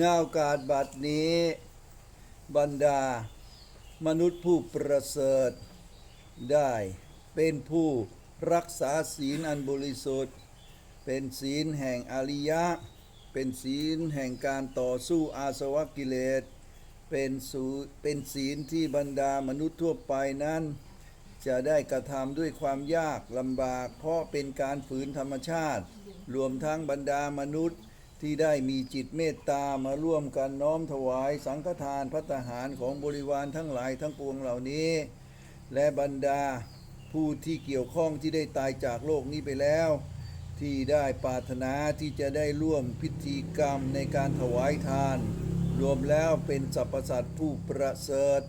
นาโอกาสบัดนี้ บรรดา มนุษย์ผู้ประเสริฐ ได้เป็นผู้รักษาศีลอันบริสุทธิ์ เป็นศีลแห่งอริยะ เป็นศีลแห่งการต่อสู้อาสวะกิเลสเป็นสูเป็นศีลที่บรรดามนุษย์ทั่วไปนั้น จะได้กระทำด้วยความยากลำบาก เพราะเป็นการฝืนธรรมชาติ รวมทั้งบรรดามนุษย์ ที่ได้มีจิตเมตตามาร่วมกันน้อมถวายสังฆทานพัตหารของบริวารทั้งหลายทั้งปวงเหล่านี้ และบรรดาผู้ที่เกี่ยวข้องที่ได้ตายจากโลกนี้ไปแล้ว ที่ได้ปรารถนาที่จะได้ร่วมพิธีกรรมในการถวายทาน รวมแล้วเป็นสรรพสัตว์ผู้ประเสริฐ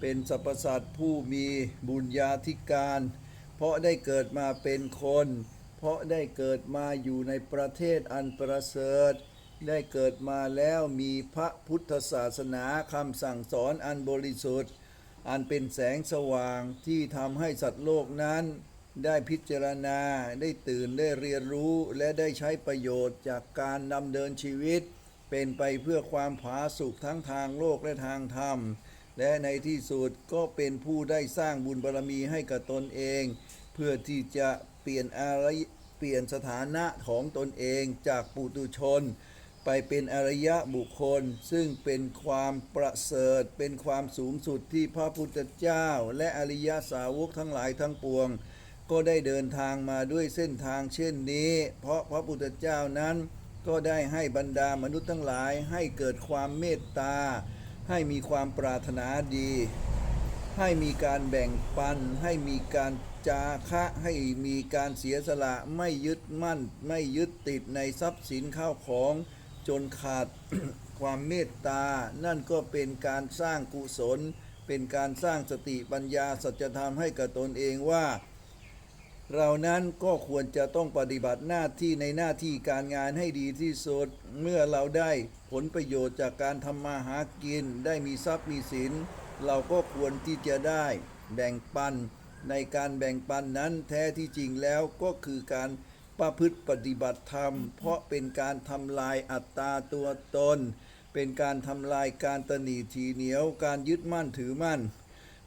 เป็นสรรพสัตว์ผู้มีบุญญาธิการ เพราะได้เกิดมาเป็นคน ราะได้เกิดมาอยู่ในประเทศอันประเสริฐ ได้เกิดมาแล้วมีพระพุทธศาสนาคำสั่งสอนอันบริสุทธิ์ อันเป็นแสงสว่างที่ทำให้สัตว์โลกนั้น ได้พิจารณาได้ตื่นได้เรียนรู้และได้ใช้ประโยชน์จากการดำเนินชีวิต เป็นไปเพื่อความผาสุกทั้งทางโลกและทางธรรม และในที่สุดก็เป็นผู้ได้สร้างบุญบารมีให้กับตนเอง เพื่อที่จะเปลี่ยนอะไรเปลี่ยนสถานะของตนเองจากปุตุชน ไปเป็นอริยะบุคคล ซึ่งเป็นความประเสริฐ เป็นความสูงสุดที่พระพุทธเจ้า และอริยสาวกทั้งหลายทั้งปวง ก็ได้เดินทางมาด้วยเส้นทางเช่นนี้ เพราะพระพุทธเจ้านั้นก็ได้ให้บรรดามนุษย์ทั้งหลายให้เกิดความเมตตา ให้มีความปรารถนาดี ให้มีการแบ่งปัน ให้มีการ จาคะให้มีการเสียสละไม่ยึดมั่น ไม่ยึดติดในทรัพย์สินข้าวของ จนขาดความเมตตา นั่นก็เป็นการสร้างกุศล เป็นการสร้างสติปัญญาสัจธรรมให้กับตนเองว่า เรานั้นก็ควรจะต้องปฏิบัติหน้าที่ในหน้าที่การงานให้ดีที่สุด เมื่อเราได้ผลประโยชน์จากการทำมาหากิน ได้มีทรัพย์มีสิน เราก็ควรที่จะได้แบ่งปัน ในการแบ่งปันนั้นแท้ที่จริงแล้วก็คือการประพฤติปฏิบัติธรรม เพราะเป็นการทำลายอัตตาตัวตน เป็นการทำลายการตนีทีเหนียว การยึดมั่นถือมั่น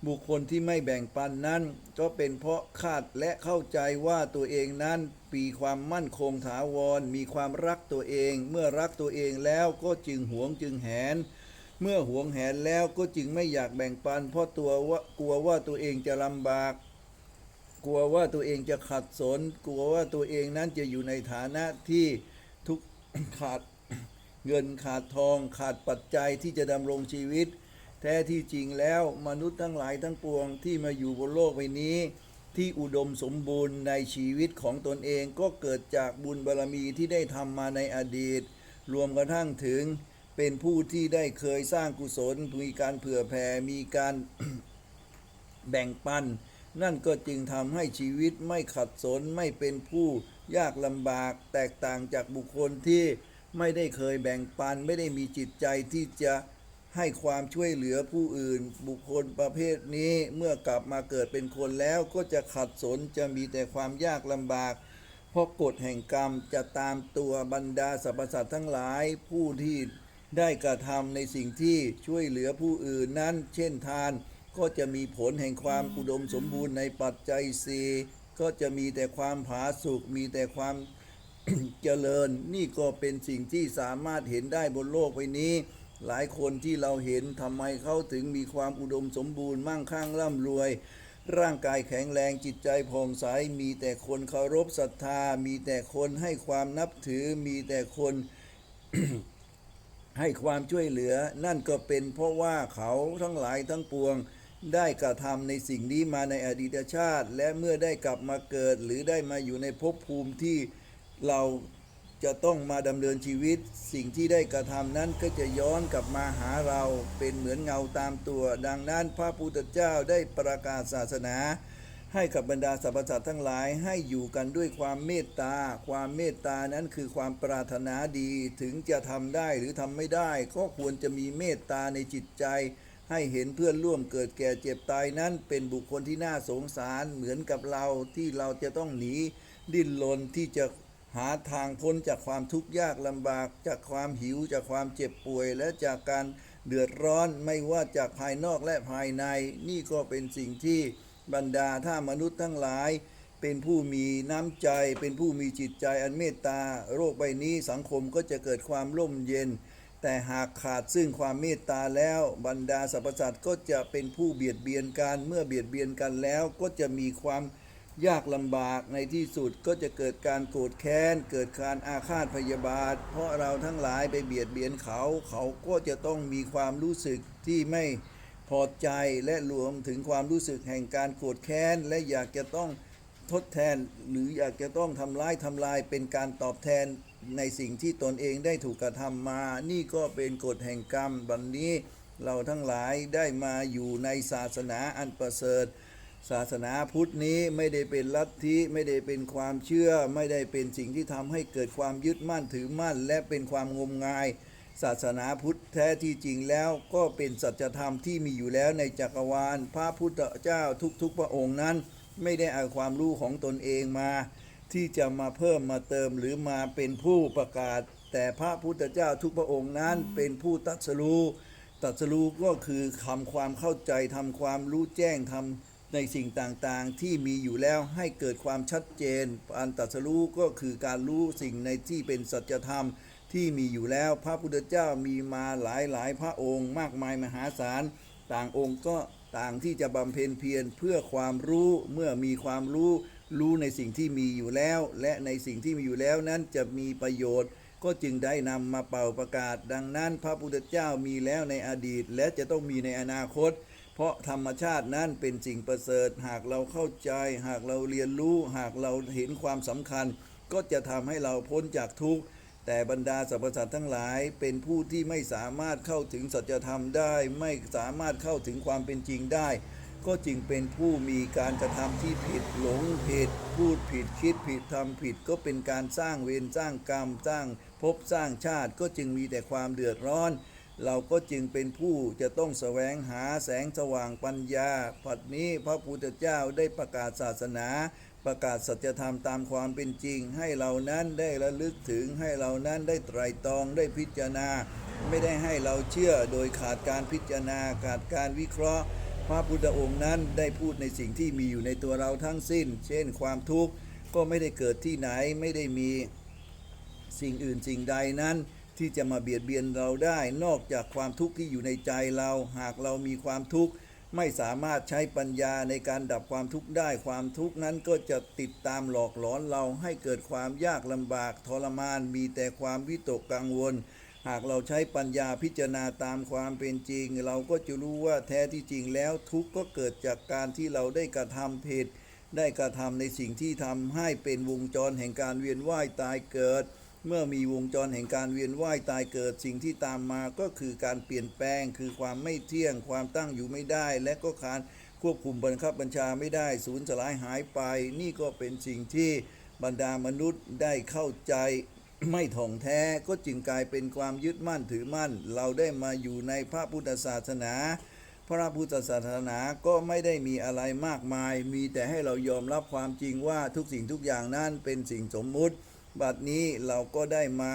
บุคคลที่ไม่แบ่งปันนั้น ก็เป็นเพราะคาดและเข้าใจว่าตัวเองนั้นมีความมั่นคงถาวร มีความรักตัวเอง เมื่อรักตัวเองแล้วก็จึงหวงจึงแหน เมื่อหวงแหนแล้วก็จึงไม่อยากแบ่งปัน เพราะตัวว่ากลัวว่าตัวเองจะลำบาก กลัวว่าตัวเองจะขัดสน กลัวว่าตัวเองนั้นจะอยู่ในฐานะที่ทุกขาดเงินขาดทองขาดปัจจัยที่จะดำรงชีวิต แท้ที่จริงแล้วมนุษย์ทั้งหลายทั้งปวงที่มาอยู่บนโลกใบนี้ ที่อุดมสมบูรณ์ในชีวิตของตนเองก็เกิดจากบุญบารรมีที่ได้ทำมาในอดีต รวมกระทั่งถึงเป็นผู้ที่ได้เคยสร้างกุศลมีการเผื่อแผ่มีการแบ่งปัน นั่นก็จึงทำให้ชีวิตไม่ขัดสนไม่เป็นผู้ยากลำบากแตกต่างจากบุคคลที่ไม่ได้เคยแบ่งปัน ไม่ได้มีจิตใจที่จะให้ความช่วยเหลือผู้อื่น บุคคลประเภทนี้เมื่อกลับมาเกิดเป็นคนแล้วก็จะขัดสนจะมีแต่ความยากลำบาก เพราะกฎแห่งกรรมจะตามตัวบรรดาสรรพสัตว์ทั้งหลายผู้ที่ได้กระทำในสิ่งที่ช่วยเหลือผู้อื่นนั้น เช่นทาน ก็จะมีผลแห่งความอุดมสมบูรณ์ในปัจจัยสีก็จะมีแต่ความผาสุกมีแต่ความเจริญ นี่ก็เป็นสิ่งที่สามารถเห็นได้บนโลกใบนี้ หลายคนที่เราเห็นทำไมเขาถึงมีความอุดมสมบูรณ์มั่งคั่งร่ำรวย ร่างกายแข็งแรงจิตใจผ่องใสมีแต่คนเคารพศรัทธา มีแต่คนให้ความนับถือมีแต่คนให้ความช่วยเหลือ นั่นก็เป็นเพราะว่าเขาทั้งหลายทั้งปวง ได้กระทำในสิ่งนี้มาในอดีตชาติ และเมื่อได้กลับมาเกิด หรือได้มาอยู่ในภพภูมิที่เราจะต้องมาดำเนินชีวิต สิ่งที่ได้กระทำนั้นก็จะย้อนกลับมาหาเราเป็นเหมือนเงาตามตัว ดังนั้นพระพุทธเจ้าได้ประกาศศาสนา ให้กับบรรดาสรรพสัตว์ทั้งหลายให้อยู่กันด้วยความเมตตา ความเมตตานั้นคือความปรารถนาดีถึงจะทำได้หรือทำไม่ได้ ก็ควรจะมีเมตตาในจิตใจ ให้เห็นเพื่อนร่วมเกิดแก่เจ็บตายนั้น เป็นบุคคลที่น่าสงสารเหมือนกับเราที่เราจะต้องหนีดิ้นรนที่จะหาทางพ้นจากความทุกข์ยากลำบาก จากความหิวจากความเจ็บป่วย และจากการเดือดร้อนไม่ว่าจากภายนอกและภายใน นี่ก็เป็นสิ่งที่บรรดาถ้ามนุษย์ทั้งหลาย เป็นผู้มีน้ำใจ เป็นผู้มีจิตใจอันเมตตา โรคใบนี้สังคมก็จะเกิดความร่มเย็น แต่หากขาดซึ่งความเมตตาแล้วบรรดาสรรพสัตว์ก็จะเป็นผู้เบียดเบียนกันเมื่อเบียดเบียนกันแล้วก็จะมีความยากลำบากในที่สุดก็จะเกิดการโกรธแค้น เกิดการอาฆาตพยาบาท เพราะเราทั้งหลายไปเบียดเบียนเขา เขาก็จะต้องมีความรู้สึกที่ไม่พอใจและรวมถึงความรู้สึกแห่งการโกรธแค้น และอยากจะต้องทดแทน หรืออยากจะต้องทำร้ายทำลายเป็นการตอบแทน ในสิ่งที่ตนเองได้ถูกกระทำมา นี่ก็เป็นกฎแห่งกรรมวันนี้เราทั้งหลายได้มาอยู่ในศาสนาอันประเสริฐ ศาสนาพุทธนี้ไม่ได้เป็นลัทธิไม่ได้เป็นความเชื่อ ไม่ได้เป็นสิ่งที่ทำให้เกิดความยึดมั่นถือมั่น และเป็นความงมงาย ศาสนาพุทธแท้ที่จริงแล้วก็เป็นสัจธรรมที่มีอยู่แล้วในจักรวาล พระพุทธเจ้าทุกๆพระองค์นั้น ไม่ได้เอาความรู้ของตนเองมา ที่จะมาเพิ่มมาเติมหรือมาเป็นผู้ประกาศ แต่พระพุทธเจ้าทุกพระองค์นั้นเป็นผู้ตรัดสรู้ตรัดสรู้ก็คือทำความเข้าใจทำความรู้แจ้งทำในสิ่งต่างๆ ที่มีอยู่แล้วให้เกิดความชัดเจนการตรัดสรู้ก็คือการรู้สิ่งในที่เป็นสัจธรรมที่มีอยู่แล้วพระพุทธเจ้ามีมาหลายหลายๆพระองค์มากมายมหาศาล ต่างองค์ก็ต่างที่จะบำเพ็ญเพียรเพื่อความรู้เมื่อมีความรู้ รู้ในสิ่งที่มีอยู่แล้ว และในสิ่งที่มีอยู่แล้วนั้นจะมีประโยชน์ ก็จึงได้นำมาเป่าประกาศ ดังนั้นพระพุทธเจ้ามีแล้วในอดีต และจะต้องมีในอนาคต เพราะธรรมชาตินั้นเป็นสิ่งประเสริฐ หากเราเข้าใจ หากเราเรียนรู้ หากเราเห็นความสำคัญ ก็จะทำให้เราพ้นจากทุกข์แต่บรรดาสรรพสัตว์ทั้งหลายเป็นผู้ที่ไม่สามารถเข้าถึงสัจธรรมได้ ไม่สามารถเข้าถึงความเป็นจริงได้ ก็จึงเป็นผู้มีการกระทำที่ผิดหลงผิดพูดผิดคิดผิดทำผิด ก็เป็นการสร้างเวรสร้างกรรม สร้างภพสร้างชาติ ก็จึงมีแต่ความเดือดร้อน เราก็จึงเป็นผู้จะต้องแสวงหาแสงสว่างปัญญาปัดนี้พระพุทธเจ้าได้ประกาศศาสนา ประกาศสัจธรรมตามความเป็นจริง ให้เรานั้นได้ระลึกถึงให้เรานั้นได้ไตรตรองได้พิจารณา ไม่ได้ให้เราเชื่อโดยขาดการพิจารณาขาดการวิเคราะห์ พระพุทธองค์นั้นได้พูดในสิ่งที่มีอยู่ในตัวเราทั้งสิ้น เช่น ความทุกข์ก็ไม่ได้เกิดที่ไหนไม่ได้มีสิ่งอื่นสิ่งใดนั้น ที่จะมาเบียดเบียนเราได้ นอกจากความทุกข์ที่อยู่ในใจเรา หากเรามีความทุกข์ไม่สามารถใช้ปัญญาในการดับความทุกข์ได้ ความทุกข์นั้นก็จะติดตามหลอกหลอนเราให้เกิดความยากลำบากทรมาน มีแต่ความวิตกกังวล หากเราใช้ปัญญาพิจารณาตามความเป็นจริง เราก็จะรู้ว่าแท้ที่จริงแล้วทุกข์ก็เกิดจากการที่เราได้กระทำผิดได้กระทำในสิ่งที่ทำให้เป็นวงจรแห่งการเวียนว่ายตายเกิด เมื่อมีวงจรแห่งการเวียนว่ายตายเกิด สิ่งที่ตามมาก็คือการเปลี่ยนแปลง คือความไม่เที่ยง ความตั้งอยู่ไม่ได้ และก็การควบคุมบังคับบัญชาไม่ได้สูญสลายหายไป นี่ก็เป็นสิ่งที่บรรดามนุษย์ได้เข้าใจ ไม่ถ่องแท้ก็จึงกลายเป็นความยึดมั่นถือมั่น เราได้มาอยู่ในพระพุทธศาสนา พระพุทธศาสนาก็ไม่ได้มีอะไรมากมาย มีแต่ให้เรายอมรับความจริงว่าทุกสิ่งทุกอย่างนั้นเป็นสิ่งสมมุติ บัดนี้เราก็ได้มา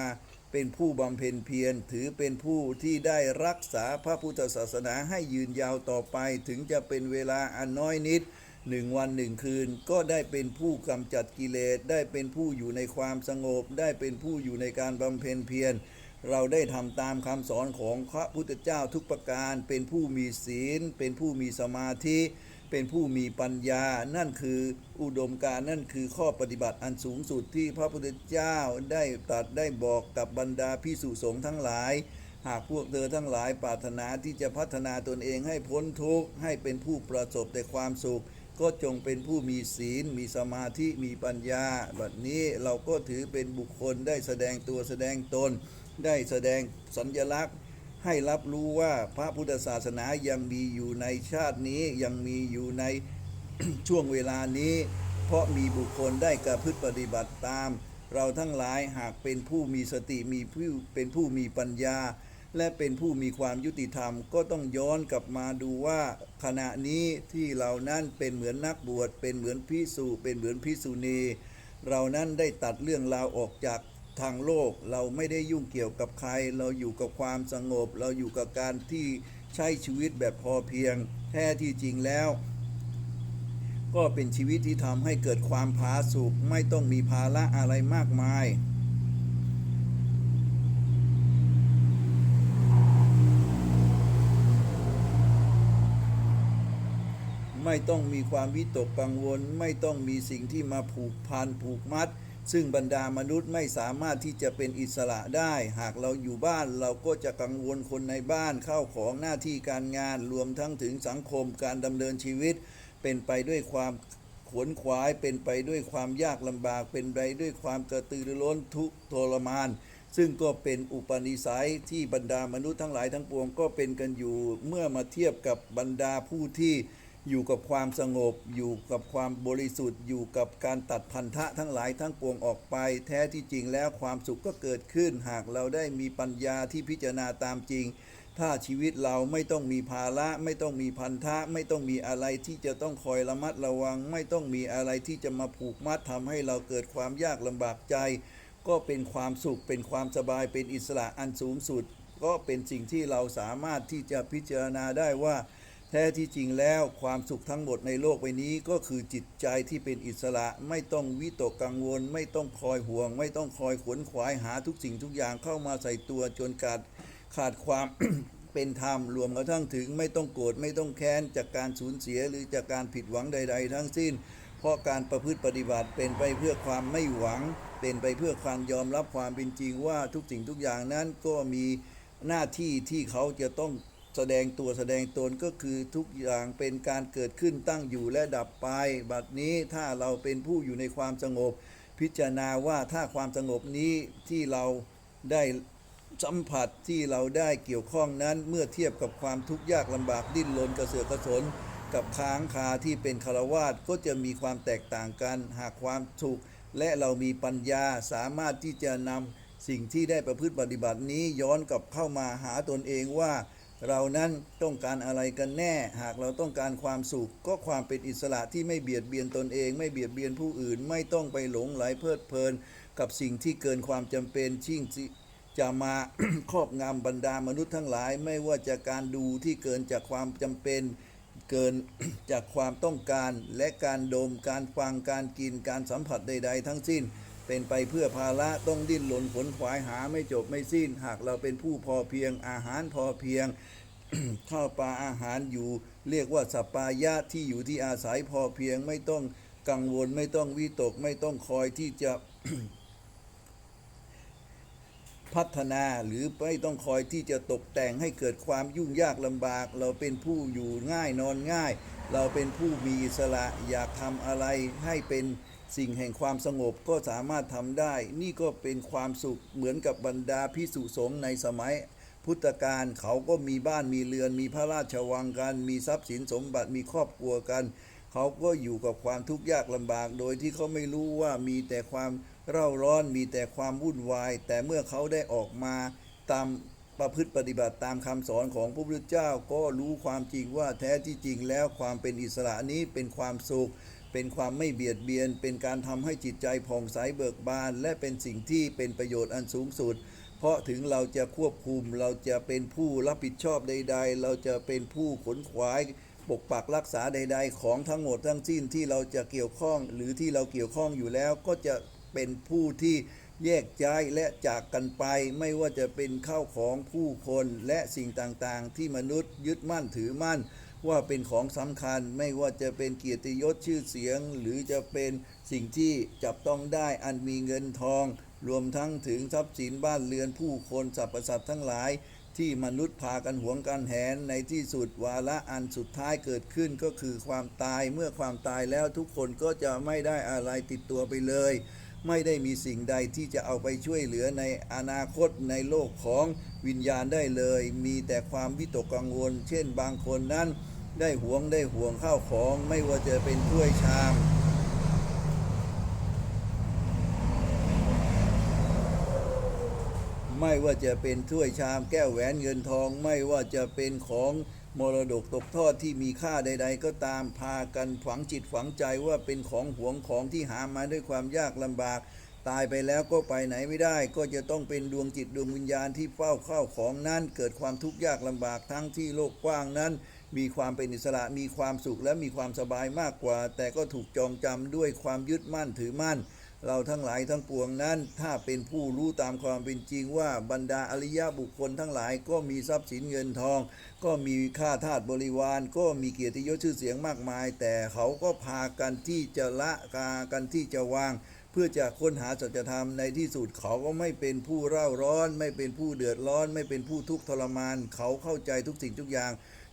เป็นผู้บำเพ็ญเพียรถือเป็นผู้ที่ได้รักษาพระพุทธศาสนาให้ยืนยาวต่อไปถึงจะเป็นเวลาอันน้อยนิด หนึ่งวันหนึ่งคืน ก็ได้เป็นผู้กำจัดกิเลสได้เป็นผู้อยู่ในความสงบ ได้เป็นผู้อยู่ในการบำเพ็ญเพียรเราได้ทำตามคำสอนของพระพุทธเจ้าทุกประการ เป็นผู้มีศีล เป็นผู้มีสมาธิ เป็นผู้มีปัญญา นั่นคืออุดมการนั่นคือข้อปฏิบัติอันสูงสุดที่พระพุทธเจ้าได้ตรัดได้บอกกับบรรดาพิสุสงฆ์ทั้งหลาย หากพวกเธอทั้งหลายปรารถนาที่จะพัฒนาตนเองให้พ้นทุกข์ให้เป็นผู้ประสบแต่ความสุข ก็จงเป็นผู้มีศีล มีสมาธิ มีปัญญา บัดนี้เราก็ถือเป็นบุคคลได้แสดงตัวแสดงตน ได้แสดงสัญลักษณ์ ให้รับรู้ว่าพระพุทธศาสนายังมีอยู่ในชาตินี้ยังมีอยู่ในช่วงเวลานี้ เพราะมีบุคคลได้กระพฤติปฏิบัติตาม เราทั้งหลายหากเป็นผู้มีสติมีผู้เป็นผู้มีปัญญา และเป็นผู้มีความยุติธรรมก็ต้องย้อนกลับมาดูว่า ขณะนี้ที่เรานั้นเป็นเหมือนนักบวชเป็นเหมือนพิสูเป็นเหมือนพิสุณีเรานั้นได้ตัดเรื่องราวออกจากทางโลก เราไม่ได้ยุ่งเกี่ยวกับใคร เราอยู่กับความสงบ เราอยู่กับการที่ใช้ชีวิตแบบพอเพียง แท้ที่จริงแล้ว ก็เป็นชีวิตที่ทำให้เกิดความผาสุกไม่ต้องมีภาระอะไรมากมาย ไม่ต้องมีความวิตกกังวล ไม่ต้องมีสิ่งที่มาผูกพันผูกมัด ซึ่งบรรดามนุษย์ไม่สามารถที่จะเป็นอิสระได้ หากเราอยู่บ้านเราก็จะกังวลคนในบ้านเข้าของหน้าที่การงานรวมทั้งถึงสังคมการดำเนินชีวิต เป็นไปด้วยความขวนขวายเป็นไปด้วยความยากลำบาก เป็นไปด้วยความกระตือรือร้นทุกทรมาน ซึ่งก็เป็นอุปนิสัยที่บรรดามนุษย์ทั้งหลายทั้งปวงก็เป็นกันอยู่ เมื่อมาเทียบกับบรรดาผู้ที่ อยู่กับความสงบ อยู่กับความบริสุทธิ์ อยู่กับการตัดพันธะทั้งหลายทั้งปวงออกไป แท้ที่จริงแล้วความสุขก็เกิดขึ้น หากเราได้มีปัญญาที่พิจารณาตามจริง ถ้าชีวิตเราไม่ต้องมีภาระ ไม่ต้องมีพันธะ ไม่ต้องมีอะไรที่จะต้องคอยระมัดระวัง ไม่ต้องมีอะไรที่จะมาผูกมัดทำให้เราเกิดความยากลำบากใจ ก็เป็นความสุขเป็นความสบายเป็นอิสระอันสูงสุด ก็เป็นสิ่งที่เราสามารถที่จะพิจารณาได้ว่า แท้ที่จริงแล้วความสุขทั้งหมดในโลกใบนี้ก็คือจิตใจที่เป็นอิสระไม่ต้องวิตกกังวล ไม่ต้องคอยห่วง ไม่ต้องคอยขวนขวายหาทุกสิ่งทุกอย่างเข้ามาใส่ตัวจนขาดขาดความเป็นธรรมรวมกระทั่งถึงไม่ต้องโกรธไม่ต้องแค้นจากการสูญเสียหรือจากการผิดหวังใด ๆ ทั้งสิ้น เพราะการประพฤติปฏิบัติเป็นไปเพื่อความไม่หวัง เป็นไปเพื่อความยอมรับความเป็นจริงว่าทุกสิ่งทุกอย่างนั้นก็มีหน้าที่ที่เขาจะต้อง แสดงตัวแสดงตนก็คือทุกอย่างเป็นการเกิดขึ้นตั้งอยู่และดับไป บัดนี้ถ้าเราเป็นผู้อยู่ในความสงบ พิจารณาว่าถ้าความสงบนี้ที่เราได้สัมผัสที่เราได้เกี่ยวข้องนั้น เมื่อเทียบกับความทุกข์ยากลำบากดิ้นรนกระเสือกกระสน กับค้างคาที่เป็นคารวาสก็จะมีความแตกต่างกัน หากความสุขและเรามีปัญญาสามารถที่จะนำสิ่งที่ได้ประพฤติปฏิบัตินี้ย้อนกลับเข้ามาหาตนเองว่า เรานั้นต้องการอะไรกันแน่ หากเราต้องการความสุข ก็ความเป็นอิสระที่ไม่เบียดเบียนตนเอง ไม่เบียดเบียนผู้อื่น ไม่ต้องไปหลงไหลเพลิดเพลิน กับสิ่งที่เกินความจำเป็นชิ่งจะมาครอบงำบรรดามนุษย์ทั้งหลาย ไม่ว่าจะการดูที่เกินจากความจำเป็น เกินจากความต้องการ และการดม การฟังการกินการสัมผัสใด ๆ ทั้งสิ้น เป็นไปเพื่อภาระต้องดิ้นรนขนขวายหาไม่จบไม่สิ้น หากเราเป็นผู้พอเพียงอาหารพอเพียงข้าวปลาอาหารอยู่ เรียกว่าสัปปายะที่อยู่ที่อาศัยพอเพียงไม่ต้องกังวลไม่ต้องวิตกไม่ต้องคอยที่จะพัฒนาหรือไม่ต้องคอยที่จะตกแต่งให้เกิดความยุ่งยากลำบาก เราเป็นผู้อยู่ง่ายนอนง่าย เราเป็นผู้มีอิสระอยากทำอะไรให้เป็น สิ่งแห่งความสงบก็สามารถทำได้ นี่ก็เป็นความสุขเหมือนกับบรรดาพิสุสงฆ์ในสมัยพุทธกาลเขาก็มีบ้านมีเรือน มีพระราชวังกัน มีทรัพย์สินสมบัติมีครอบครัวกัน เขาก็อยู่กับความทุกข์ยากลำบาก โดยที่เขาไม่รู้ว่ามีแต่ความเร่าร้อนมีแต่ความวุ่นวาย แต่เมื่อเขาได้ออกมาตามประพฤติปฏิบัติตามคำสอนของพระพุทธเจ้าก็รู้ความจริงว่าแท้ที่จริงแล้วความเป็นอิสระนี้เป็นความสุข เป็นความไม่เบียดเบียน เป็นการทำให้จิตใจผ่องใสเบิกบาน และเป็นสิ่งที่เป็นประโยชน์อันสูงสุด เพราะถึงเราจะควบคุมเราจะเป็นผู้รับผิดชอบใด ๆ เราจะเป็นผู้ขนขวายปกปักรักษาใด ๆ ของทั้งหมดทั้งสิ้นที่เราจะเกี่ยวข้อง หรือที่เราเกี่ยวข้องอยู่แล้วก็จะเป็นผู้ที่แยกย้ายและจากกันไปไม่ว่าจะเป็นข้าวของผู้คนและสิ่งต่างๆ ที่มนุษย์ยึดมั่นถือมั่น ว่าเป็นของสำคัญไม่ว่าจะเป็นเกียรติยศชื่อเสียง หรือจะเป็นสิ่งที่จับต้องได้อันมีเงินทอง รวมทั้งถึงทรัพย์สินบ้านเรือนผู้คนสรรพสัตว์ทั้งหลาย ที่มนุษย์พากันหวงกันแหนในที่สุดวาระอันสุดท้ายเกิดขึ้นก็คือความตายเมื่อความตายแล้วทุกคนก็จะไม่ได้อะไรติดตัวไปเลย ไม่ได้มีสิ่งใดที่จะเอาไปช่วยเหลือในอนาคตในโลกของวิญญาณได้เลย มีแต่ความวิตกกังวล เช่นบางคนนั้น ได้หวงได้ห่วงข้าวของไม่ว่าจะเป็นถ้วยชาม ไม่ว่าจะเป็นถ้วยชามแก้วแหวนเงินทอง ไม่ว่าจะเป็นของมรดกตกทอดที่มีค่าใด ๆ ก็ตามพากันฝังจิตฝังใจว่าเป็นของหวงของที่หามาด้วยความยากลำบาก ตายไปแล้วก็ไปไหนไม่ได้ ก็จะต้องเป็นดวงจิตดวงวิญญาณที่เฝ้าเข้าของนั้น เกิดความทุกข์ยากลำบากทั้งที่โลกกว้างนั้น มีความเป็นอิสระมีความสุขและมีความสบายมากกว่า แต่ก็ถูกจองจำด้วยความยึดมั่นถือมั่น เราทั้งหลายทั้งปวงนั้น ถ้าเป็นผู้รู้ตามความเป็นจริงว่าบรรดาอริยบุคคลทั้งหลายก็มีทรัพย์สินเงินทอง ก็มีค่าทาสบริวาร ก็มีเกียรติยศชื่อเสียงมากมาย แต่เขาก็พากันที่จะละกากันที่จะวางเพื่อจะค้นหาสัจธรรมในที่สุดเขาก็ไม่เป็นผู้เร่าร้อน ไม่เป็นผู้เดือดร้อน ไม่เป็นผู้ทุกข์ทรมาน เขาเข้าใจทุกสิ่งทุกอย่าง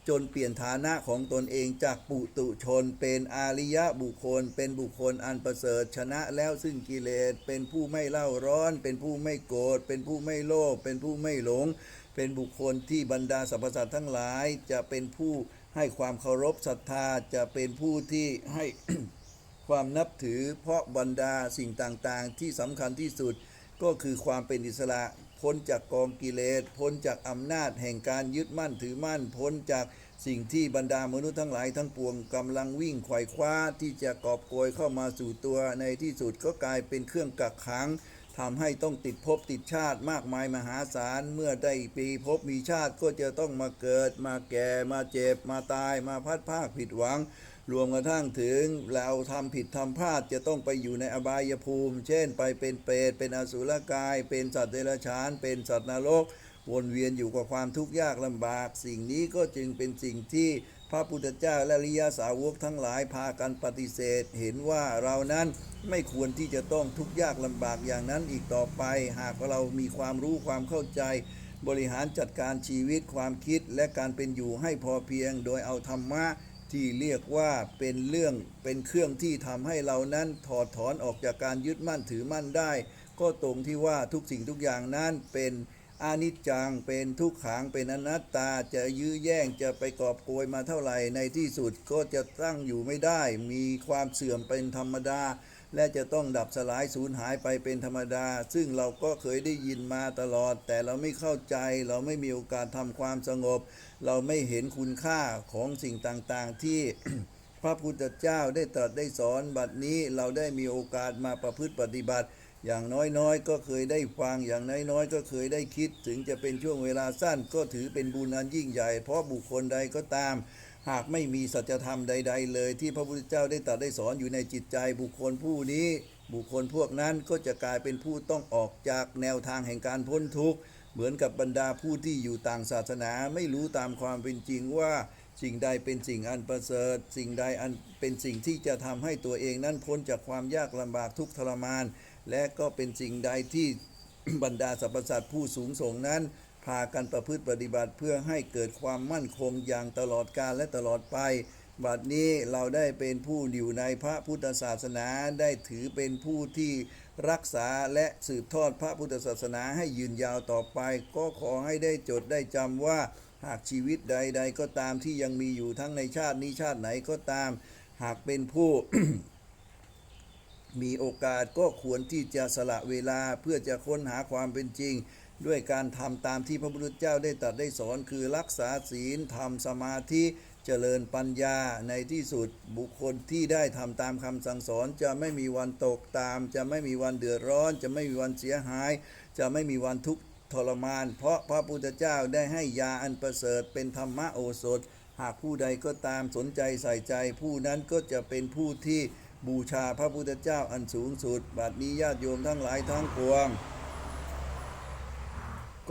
จนเปลี่ยนฐานะของตนเองจากปุตุชน เป็นอาริยะบุคคล เป็นบุคคลอันประเสริฐชนะแล้วซึ่งกิเลส เป็นผู้ไม่เล่าร้อน เป็นผู้ไม่โกรธ เป็นผู้ไม่โลภ เป็นผู้ไม่หลง เป็นบุคคลที่บรรดาสรรพสัตว์ทั้งหลาย จะเป็นผู้ให้ความเคารพศรัทธา จะเป็นผู้ที่ให้ความนับถือเพราะบรรดาสิ่งต่างๆ ที่สำคัญที่สุดก็คือความเป็นอิสระ พ้นจากกองกิเลส พ้นจากอำนาจแห่งการยึดมั่นถือมั่น พ้นจากสิ่งที่บรรดามนุษย์ทั้งหลายทั้งปวงกำลังวิ่งไขว่คว้าที่จะกอบโกยเข้ามาสู่ตัวในที่สุดก็กลายเป็นเครื่องกักขังทำให้ต้องติดภพติดชาติมากมายมหาศาลเมื่อได้ปีภพมีชาติก็จะต้องมาเกิด มาแก่มาเจ็บมาตายมาพัดภาคผิดหวัง รวมกระทั่งถึงเราทำผิดทำพลาดจะต้องไปอยู่ในอบายภูมิ เช่น ไปเป็นเปรตเป็นอสุรกาย เป็นสัตว์เดรัจฉาน เป็นสัตว์นรก วนเวียนอยู่กับความทุกข์ยากลำบาก สิ่งนี้ก็จึงเป็นสิ่งที่พระพุทธเจ้าและริยาสาวกทั้งหลายพากันปฏิเสธ เห็นว่าเรานั้นไม่ควรที่จะต้องทุกข์ยากลำบากอย่างนั้นอีกต่อไป หากเรามีความรู้ความเข้าใจบริหารจัดการชีวิตความคิดและการเป็นอยู่ให้พอเพียง โดยเอาธรรมะ ที่เรียกว่าเป็นเรื่องเป็นเครื่องที่ทำให้เรานั้นถอดถอนออกจากการยึดมั่นถือมั่นได้ ก็ตรงที่ว่าทุกสิ่งทุกอย่างนั้นเป็นอนิจจังเป็นทุกขังเป็นอนัตตาจะยื้อแย่งจะไปกอบโกยมาเท่าไหร่ในที่สุดก็จะตั้งอยู่ไม่ได้ มีความเสื่อมเป็นธรรมดา และจะต้องดับสลายสูญหายไปเป็นธรรมดา ซึ่งเราก็เคยได้ยินมาตลอด แต่เราไม่เข้าใจ เราไม่มีโอกาสทำความสงบ เราไม่เห็นคุณค่าของสิ่งต่างๆ ที่พระพุทธเจ้าได้ตรัสได้สอนบัดนี้เราได้มีโอกาสมาประพฤติปฏิบัติ อย่างน้อยๆ ก็เคยได้ฟังอย่างน้อยๆ ก็เคยได้คิด ถึงจะเป็นช่วงเวลาสั้นก็ถือเป็นบุญอันยิ่งใหญ่ เพราะบุคคลใดก็ตาม หากไม่มีสัจธรรมใด ๆ เลย ที่พระพุทธเจ้าได้ตรัสได้สอนอยู่ในจิตใจบุคคลผู้นี้ บุคคลพวกนั้นก็จะกลายเป็นผู้ต้องออกจากแนวทางแห่งการพ้นทุกข์ เหมือนกับบรรดาผู้ที่อยู่ต่างศาสนาไม่รู้ตามความเป็นจริงว่าสิ่งใดเป็นสิ่งอันประเสริฐ สิ่งใดอันเป็นสิ่งที่จะทำให้ตัวเองนั้นพ้นจากความยากลำบากทุกทรมาน และก็เป็นสิ่งใดที่บรรดาสรรพสัตว์ผู้สูงส่งนั้น พากันประพฤติปฏิบัติเพื่อให้เกิดความมั่นคงอย่างตลอดกาลและตลอดไป บัดนี้เราได้เป็นผู้อยู่ในพระพุทธศาสนาได้ถือเป็นผู้ที่รักษาและสืบทอดพระพุทธศาสนาให้ยืนยาวต่อไป ก็ขอให้ได้จดได้จำว่าหากชีวิตใด ๆ ก็ตามที่ยังมีอยู่ทั้งในชาตินี้ชาติไหนก็ตาม หากเป็นผู้มีโอกาสก็ควรที่จะสละเวลาเพื่อจะค้นหาความเป็นจริง ด้วยการทำตามที่พระพุทธเจ้าได้ตรัสได้สอนคือรักษาศีลทำสมาธิเจริญปัญญาในที่สุดบุคคลที่ได้ทำตามคำสั่งสอน จะไม่มีวันตกตาม จะไม่มีวันเดือดร้อน จะไม่มีวันเสียหาย จะไม่มีวันทุกข์ทรมาน เพราะพระพุทธเจ้าได้ให้ยาอันประเสริฐเป็นธรรมโอสถ หากผู้ใดก็ตามสนใจใส่ใจ ผู้นั้นก็จะเป็นผู้ที่บูชาพระพุทธเจ้าอันสูงสุด บัดนี้ญาติโยมทั้งหลายทั้งปวง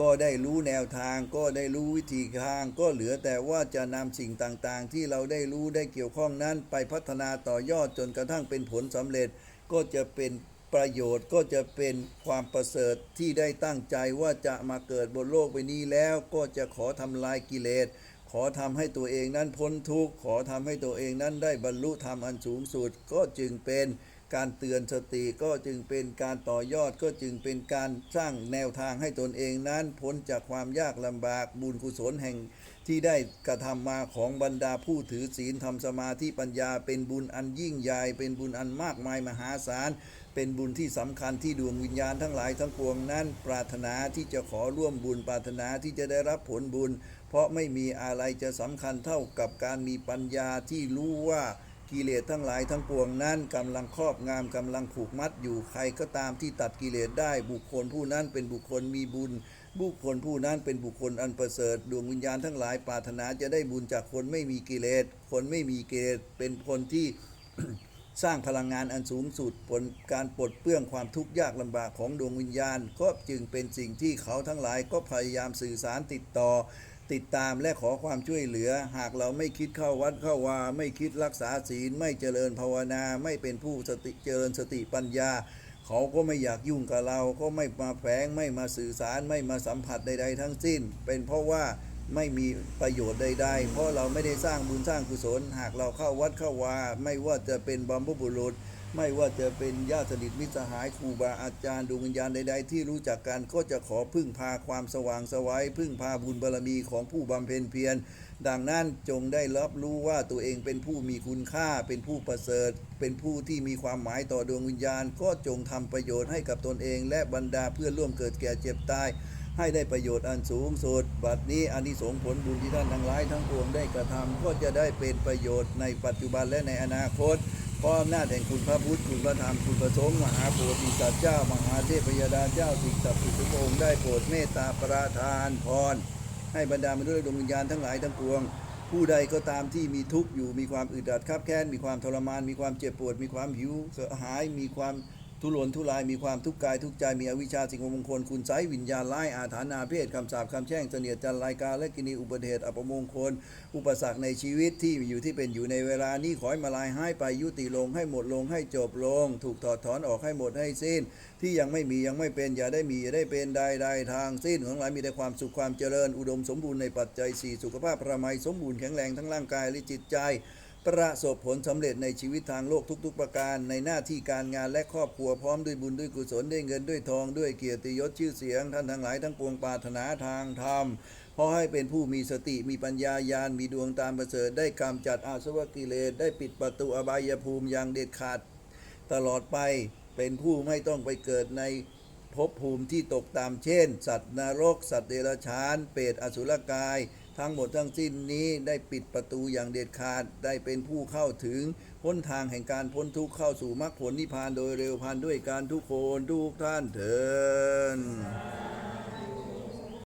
ก็ได้รู้แนวทาง ก็ได้รู้วิธีทาง ก็เหลือแต่ว่าจะนำสิ่งต่างๆ ที่เราได้รู้ได้เกี่ยวข้องนั้น ไปพัฒนาต่อยอดจนกระทั่งเป็นผลสำเร็จ ก็จะเป็นประโยชน์ก็จะเป็นความประเสริฐที่ได้ตั้งใจว่าจะมาเกิดบนโลกใบนี้แล้ว ก็จะขอทำลายกิเลสขอทำให้ตัวเองนั้นพ้นทุกข์ขอทำให้ตัวเองนั้นได้บรรลุธรรมอันสูงสุด ก็จึงเป็น การเตือนสติก็จึงเป็นการต่อยอดก็จึงเป็นการสร้างแนวทางให้ตนเองนั้นพ้นจากความยากลำบากบุญกุศลแห่งที่ได้กระทำมาของบรรดาผู้ถือศีลทำสมาธิปัญญา เป็นบุญอันยิ่งใหญ่ เป็นบุญอันมากมายมหาศาล เป็นบุญที่สำคัญที่ดวงวิญญาณทั้งหลายทั้งปวงนั้น ปรารถนาที่จะขอร่วมบุญปรารถนาที่จะได้รับผลบุญ เพราะไม่มีอะไรจะสำคัญเท่ากับการมีปัญญาที่รู้ว่า กิเลสทั้งหลายทั้งปวงนั้นกำลังครอบงำกำลังผูกมัดอยู่ใครก็ตามที่ตัดกิเลสได้บุคคลผู้นั้นเป็นบุคคลมีบุญ บุคคลผู้นั้นเป็นบุคคลอันประเสริฐ ดวงวิญญาณทั้งหลายปรารถนาจะได้บุญจากคนไม่มีกิเลสคนไม่มีกิเลสเป็นคนที่สร้างพลังงานอันสูงสุดผลการปลดเปลื้องความทุกข์ยากลำบากของดวงวิญญาณ ก็จึงเป็นสิ่งที่เขาทั้งหลายก็พยายามสื่อสารติดต่อ ติดตามและขอความช่วยเหลือ หากเราไม่คิดเข้าวัดเข้าวา ไม่คิดรักษาศีล ไม่เจริญภาวนา ไม่เป็นผู้สติเจริญสติปัญญา เขาก็ไม่อยากยุ่งกับเรา ก็ไม่มาแฝงไม่มาสื่อสารไม่มาสัมผัสใด ๆ ทั้งสิ้น เป็นเพราะว่าไม่มีประโยชน์ใด ๆ เพราะเราไม่ได้สร้างบุญสร้างกุศล หากเราเข้าวัดเข้าวา ไม่ว่าจะเป็นบัมพบุรุษ ไม่ว่าจะเป็นญาติสนิทมิตรสหายครูบาอาจารย์ดวงวิญญาณใดๆ ที่รู้จักกันก็จะขอพึ่งพาความสว่างสวัยพึ่งพาบุญบารมีของผู้บำเพ็ญเพียร ดังนั้นจงได้รับรู้ว่าตัวเองเป็นผู้มีคุณค่า เป็นผู้ประเสริฐ เป็นผู้ที่มีความหมายต่อดวงวิญญาณ ก็จงทำประโยชน์ให้กับตนเอง และบรรดาเพื่อนร่วมเกิดแก่เจ็บตายให้ได้ประโยชน์อันสูงสุด บัดนี้อานิสงส์ผลบุญที่ท่านทั้งหลายทั้งปวงได้กระทำก็จะได้เป็นประโยชน์ในปัจจุบันและในอนาคต เพราะอำนาจแห่งคุณพระพุทธคุณพระธรรมคุณพระสงฆ์มหาโพธิสัตว์เจ้ามหาเทพยดาเจ้าสิ่งศักดิ์สิทธิ์ทุกองค์ได้โปรดเมตตาประทานพร ให้บรรดามนุษย์และดวงวิญญาณทั้งหลายทั้งปวง ผู้ใดก็ตามที่มีทุกข์อยู่มีความอึดอัดคับแค้นมีความทรมาน มีความเจ็บปวด มีความหิวเสหายมีความ ทุรนทุรายมีความทุกข์กายทุกข์ใจมีอวิชชาสิ่งมงคลคุณไสยวิญญาณร้ายอาถรรพ์อาเพศคำสาปคำแช่งเสนียดจันรายการและกินีอุบัติเหตุอัปมงคล อุปสรรคในชีวิตที่อยู่ที่เป็นอยู่ในเวลานี้ขอให้มาลายให้ไปยุติลงให้หมดลงให้จบลง ถูกถอดถอนออกให้หมดให้สิ้น ที่ยังไม่มียังไม่เป็นอย่าได้มีอย่าได้เป็นใดใดทางสิ้นของหลายมีแต่ความสุขความเจริญ อุดมสมบูรณ์ในปัจจัยสี่สุขภาพพระมัยสมบูรณ์แข็งแรงทั้งร่างกายและจิตใจ ประสบผลสำเร็จในชีวิตทางโลกทุก ๆ ประการ ในหน้าที่การงานและครอบครัวพร้อมด้วยบุญด้วยกุศลด้วยเงินด้วยทองด้วยเกียรติยศชื่อเสียง ท่านทั้งหลายทั้งปวงปรารถนาทางธรรมเพราะให้เป็นผู้มีสติมีปัญญาญาณมีดวงตามประเสริฐได้กำจัดอาสวะกิเลสได้ปิดประตูอบายภูมิอย่างเด็ดขาด ตลอดไปเป็นผู้ไม่ต้องไปเกิดในภพภูมิที่ตกตามเช่น สัตว์นรก สัตว์เดรัจฉาน เปรตอสุรกาย ทั้งหมดทั้งสิ้นนี้ได้ปิดประตูอย่างเด็ดขาดได้เป็นผู้เข้าถึงพ้นทางแห่งการพ้นทุกข์เข้าสู่มรรคผลนิพพานโดยเร็วพันด้วยการทุกคนทุกท่านเถิด